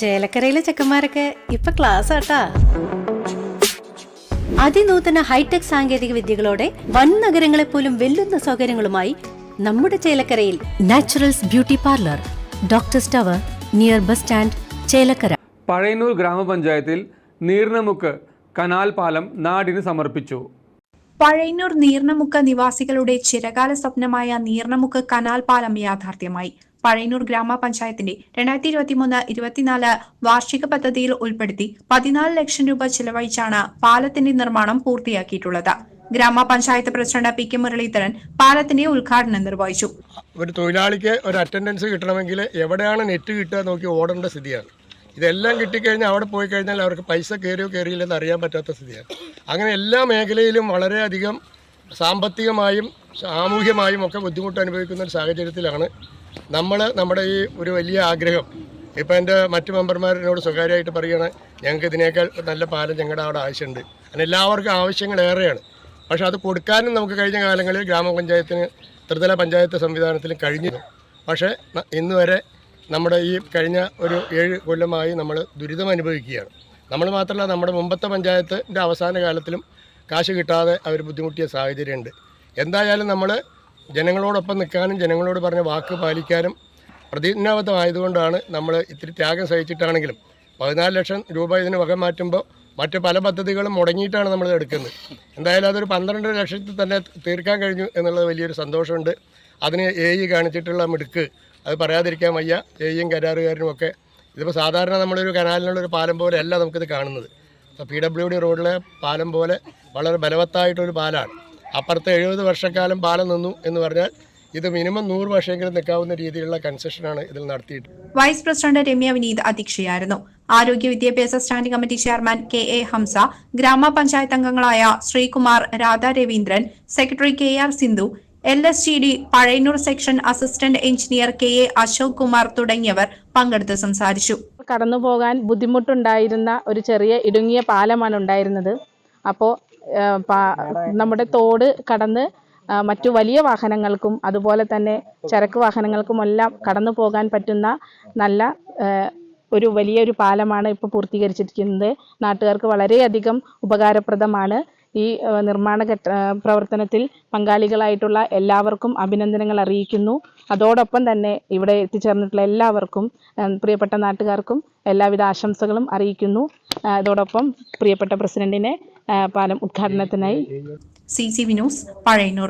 ചേലക്കരയിലെ ചെക്കന്മാരൊക്കെ ഇപ്പൊ ക്ലാസ് ആട്ടാ അതിനൂതന ഹൈടെക് സാങ്കേതിക വിദ്യകളോടെ വൻ നഗരങ്ങളെ പോലും വെല്ലുന്ന സൗകര്യങ്ങളുമായി നമ്മുടെ ചേലക്കരയിൽ naturals beauty parlour doctor tower near bus stand Chelakkara. Pazhayannur ഗ്രാമപഞ്ചായത്തിൽ നീർണമുക്ക് കനാൽ പാലം നാടിന് സമർപ്പിച്ചു. പഴയന്നൂർ നീർണമുക്ക് നിവാസികളുടെ ചിരകാല സ്വപ്നമായ നീർണമുക്ക് കനാൽ പാലം യാഥാർത്ഥ്യമായി. പഴയന്നൂർ ഗ്രാമപഞ്ചായത്തിന്റെ രണ്ടായിരത്തി ഇരുപത്തിമൂന്ന് ഇരുപത്തിനാല് വാർഷിക പദ്ധതിയിൽ ഉൾപ്പെടുത്തി പതിനാല് ലക്ഷം രൂപ ചെലവഴിച്ചാണ് പാലത്തിന്റെ നിർമ്മാണം പൂർത്തിയാക്കിയിട്ടുള്ളത്. ഗ്രാമപഞ്ചായത്ത് പ്രസിഡന്റ് പി കെ മുരളീധരൻ പാലത്തിന്റെ ഉദ്ഘാടനം നിർവഹിച്ചു. ഒരു തൊഴിലാളിക്ക് ഒരു അറ്റൻഡൻസ് കിട്ടണമെങ്കിൽ എവിടെയാണ് നെറ്റ് കിട്ടുക നോക്കി ഓടേണ്ട സ്ഥിതിയാണ്. ഇതെല്ലാം കിട്ടിക്കഴിഞ്ഞാൽ അവിടെ പോയി കഴിഞ്ഞാൽ അവർക്ക് പൈസ കയറിയോ കയറിയില്ലെന്ന് അറിയാൻ പറ്റാത്ത സ്ഥിതിയാണ്. അങ്ങനെ എല്ലാ മേഖലയിലും വളരെയധികം സാമ്പത്തികമായും സാമൂഹ്യമായും ഒക്കെ ബുദ്ധിമുട്ട് അനുഭവിക്കുന്ന ഒരു സാഹചര്യത്തിലാണ് നമ്മൾ നമ്മുടെ ഈ ഒരു വലിയ ആഗ്രഹം ഇപ്പോൾ എന്റെ മറ്റു മെമ്പർമാരോട് സ്വകാര്യമായിട്ട് പറയുകയാണ് ഞങ്ങൾക്ക് ഇതിനേക്കാൾ നല്ല പാലം ഞങ്ങളുടെ അവിടെ ആവശ്യമുണ്ട് അങ്ങനെ എല്ലാവർക്കും ആവശ്യങ്ങൾ ഏറെയാണ്. പക്ഷെ അത് കൊടുക്കാനും നമുക്ക് കഴിഞ്ഞ കാലങ്ങളിൽ ഗ്രാമപഞ്ചായത്തിന് ത്രിതല പഞ്ചായത്ത് സംവിധാനത്തിൽ കഴിഞ്ഞിരുന്നു. പക്ഷേ ഇന്ന് വരെ നമ്മുടെ ഈ കഴിഞ്ഞ ഒരു ഏഴ് കൊല്ലമായി നമ്മൾ ദുരിതം അനുഭവിക്കുകയാണ്. നമ്മൾ മാത്രമല്ല നമ്മുടെ മുമ്പത്തെ പഞ്ചായത്തിന്റെ അവസാന കാലത്തിലും കാശ് കിട്ടാതെ അവർ ബുദ്ധിമുട്ടിയ സാഹചര്യമുണ്ട് എന്തായാലും നമ്മൾ ജനങ്ങളോടൊപ്പം നിൽക്കാനും ജനങ്ങളോട് പറഞ്ഞ വാക്ക് പാലിക്കാനും പ്രതിജ്ഞാബദ്ധമായതുകൊണ്ടാണ് നമ്മൾ ഇത്തിരി ത്യാഗം സഹിച്ചിട്ടാണെങ്കിലും പതിനാല് ലക്ഷം രൂപ ഇതിന് വക മാറ്റുമ്പോൾ മറ്റ് പല പദ്ധതികളും മുടങ്ങിയിട്ടാണ് നമ്മൾ എടുക്കുന്നത്. എന്തായാലും അതൊരു പന്ത്രണ്ട് ലക്ഷത്തിൽ തന്നെ തീർക്കാൻ കഴിഞ്ഞു എന്നുള്ളത് വലിയൊരു സന്തോഷമുണ്ട്. അതിന് എ ഇ കാണിച്ചിട്ടുള്ള മിടുക്ക്. അത് പറയാതിരിക്കാൻ വയ്യ. എ ഇയും കരാറുകാരനും ഒക്കെ ഇതിപ്പോൾ സാധാരണ നമ്മളൊരു കനാലിനുള്ള ഒരു പാലം പോലെ അല്ല നമുക്കിത് കാണുന്നത്. പി ഡബ്ല്യു ഡി റോഡിലെ പാലം പോലെ വളരെ ബലവത്തായിട്ടൊരു പാലമാണ് അപ്പുറത്ത് എഴുപത് വർഷക്കാലം പാലം നിന്നു എന്ന് പറഞ്ഞാൽ ഇത് മിനിമം നൂറ് വർഷമെങ്കിലും നിൽക്കാവുന്ന രീതിയിലുള്ള കൺസെഷനാണ് ഇതിൽ നടത്തിയിട്ടുള്ളത്. വൈസ് പ്രസിഡന്റ് രമ്യ വിനീത് അധ്യക്ഷയായിരുന്നു. ആരോഗ്യ വിദ്യാഭ്യാസ standing committee chairman K A Hamsa ഗ്രാമപഞ്ചായത്ത് അംഗങ്ങളായ Sreekumar Radha Raveendran secretary K R Sindhu L S G D Pazhayannur section assistant engineer K A Ashok Kumar തുടങ്ങിയവർ പങ്കെടുത്ത് സംസാരിച്ചു. കടന്നു പോകാൻ ബുദ്ധിമുട്ടുണ്ടായിരുന്ന ഒരു ചെറിയ ഇടുങ്ങിയ പാലമാണ് ഉണ്ടായിരുന്നത്. അപ്പോൾ നമ്മുടെ തോട് കടന്ന് മറ്റു വലിയ വാഹനങ്ങൾക്കും അതുപോലെ തന്നെ ചരക്ക് വാഹനങ്ങൾക്കുമെല്ലാം കടന്നു പോകാൻ പറ്റുന്ന നല്ല ഒരു വലിയൊരു പാലമാണ് ഇപ്പോൾ പൂർത്തീകരിച്ചിരിക്കുന്നത്. നാട്ടുകാർക്ക് വളരെയധികം ഉപകാരപ്രദമാണ് ഈ നിർമ്മാണ ഘട്ട പ്രവർത്തനത്തിൽ പങ്കാളികളായിട്ടുള്ള എല്ലാവർക്കും അഭിനന്ദനങ്ങൾ അറിയിക്കുന്നു. അതോടൊപ്പം തന്നെ ഇവിടെ എത്തിച്ചേർന്നിട്ടുള്ള എല്ലാവർക്കും പ്രിയപ്പെട്ട നാട്ടുകാർക്കും എല്ലാവിധ ആശംസകളും അറിയിക്കുന്നു. അതോടൊപ്പം പ്രിയപ്പെട്ട പ്രസിഡന്റിനെ പാലം ഉദ്ഘാടനത്തിനായി. C C V news Pazhayannur.